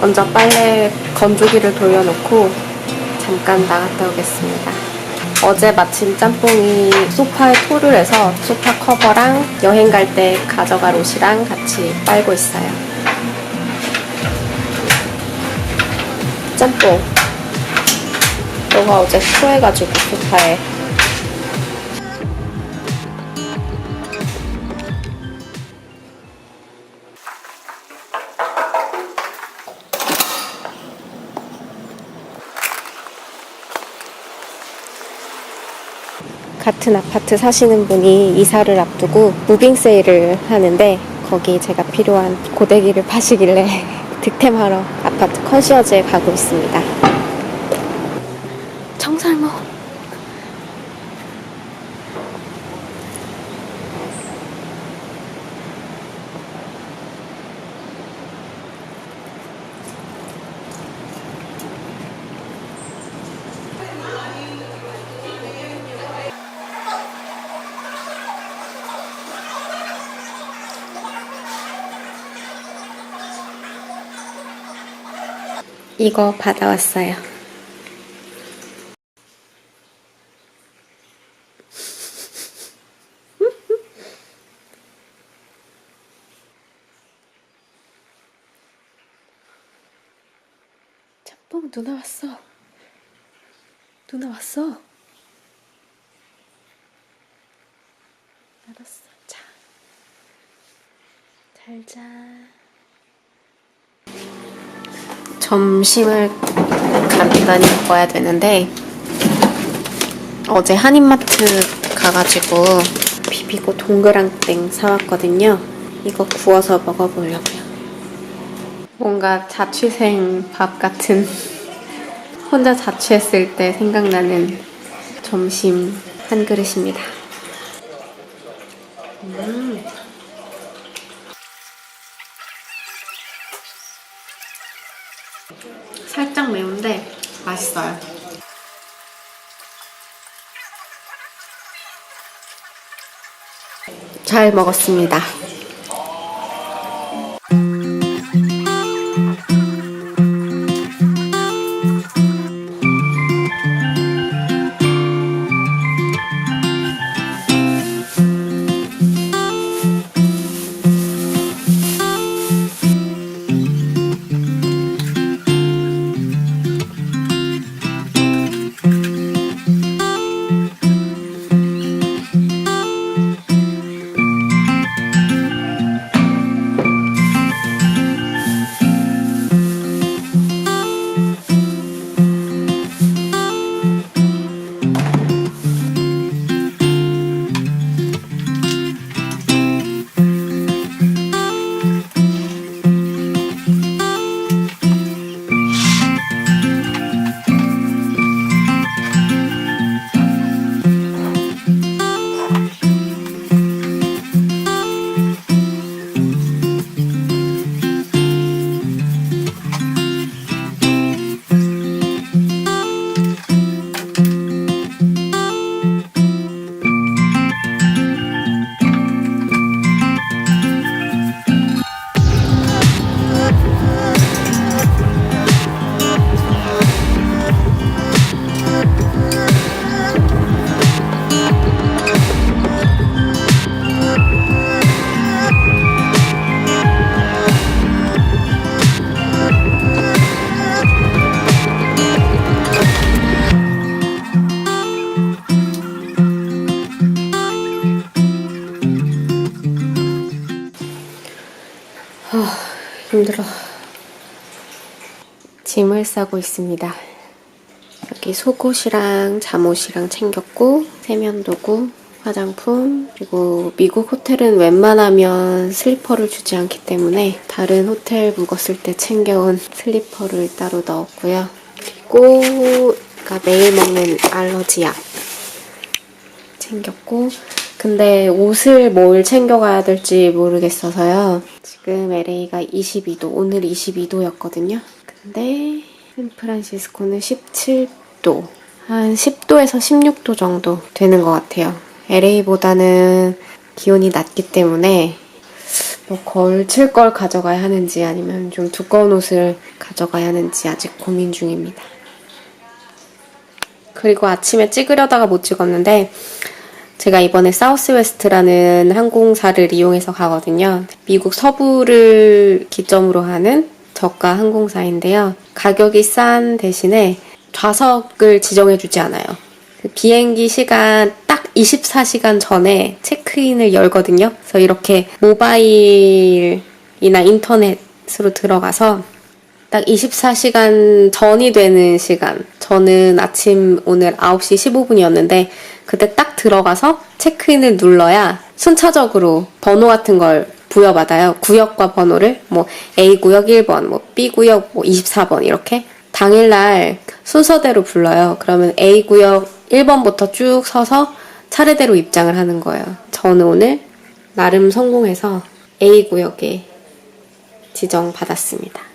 먼저 빨래 건조기를 돌려놓고 잠깐 나갔다 오겠습니다. 어제 마침 짬뽕이 소파에 토를 해서 소파 커버랑 여행 갈 때 가져갈 옷이랑 같이 빨고 있어요. 짬뽕. 너가 어제 토해가지고 소파에 같은 아파트 사시는 분이 이사를 앞두고 무빙 세일을 하는데 거기 제가 필요한 고데기를 파시길래 득템하러 아파트 컨시어즈에 가고 있습니다. 이거 받아왔어요. 짬뽕 누나 왔어. 누나 왔어. 알았어. 자. 잘 자. 점심을 간단히 먹어야 되는데 어제 한인마트 가가지고 비비고 동그랑땡 사왔거든요. 이거 구워서 먹어보려고요. 뭔가 자취생 밥 같은 혼자 자취했을 때 생각나는 점심 한 그릇입니다. 음. 살짝 매운데 맛있어요. 잘 먹었습니다. 힘들어. 짐을 싸고 있습니다. 여기 속옷이랑 잠옷이랑 챙겼고 세면도구, 화장품 그리고 미국 호텔은 웬만하면 슬리퍼를 주지 않기 때문에 다른 호텔 묵었을 때 챙겨온 슬리퍼를 따로 넣었고요. 그리고 매일 먹는 알러지 약 챙겼고 근데 옷을 뭘 챙겨가야 될지 모르겠어서요. 지금 LA가 22도, 오늘 22도였거든요. 근데 샌프란시스코는 17도, 한 10도에서 16도 정도 되는 것 같아요. LA보다는 기온이 낮기 때문에 뭐 걸칠 걸 가져가야 하는지 아니면 좀 두꺼운 옷을 가져가야 하는지 아직 고민 중입니다. 그리고 아침에 찍으려다가 못 찍었는데 제가 이번에 사우스웨스트라는 항공사를 이용해서 가거든요. 미국 서부를 기점으로 하는 저가 항공사인데요. 가격이 싼 대신에 좌석을 지정해주지 않아요. 그 비행기 시간 딱 24시간 전에 체크인을 열거든요. 그래서 이렇게 모바일이나 인터넷으로 들어가서 딱 24시간 전이 되는 시간. 저는 아침 오늘 9시 15분이었는데, 그때 딱 들어가서 체크인을 눌러야 순차적으로 번호 같은 걸 부여받아요. 구역과 번호를. 뭐, A구역 1번, 뭐, B구역 뭐 24번, 이렇게. 당일날 순서대로 불러요. 그러면 A구역 1번부터 쭉 서서 차례대로 입장을 하는 거예요. 저는 오늘 나름 성공해서 A구역에 지정받았습니다.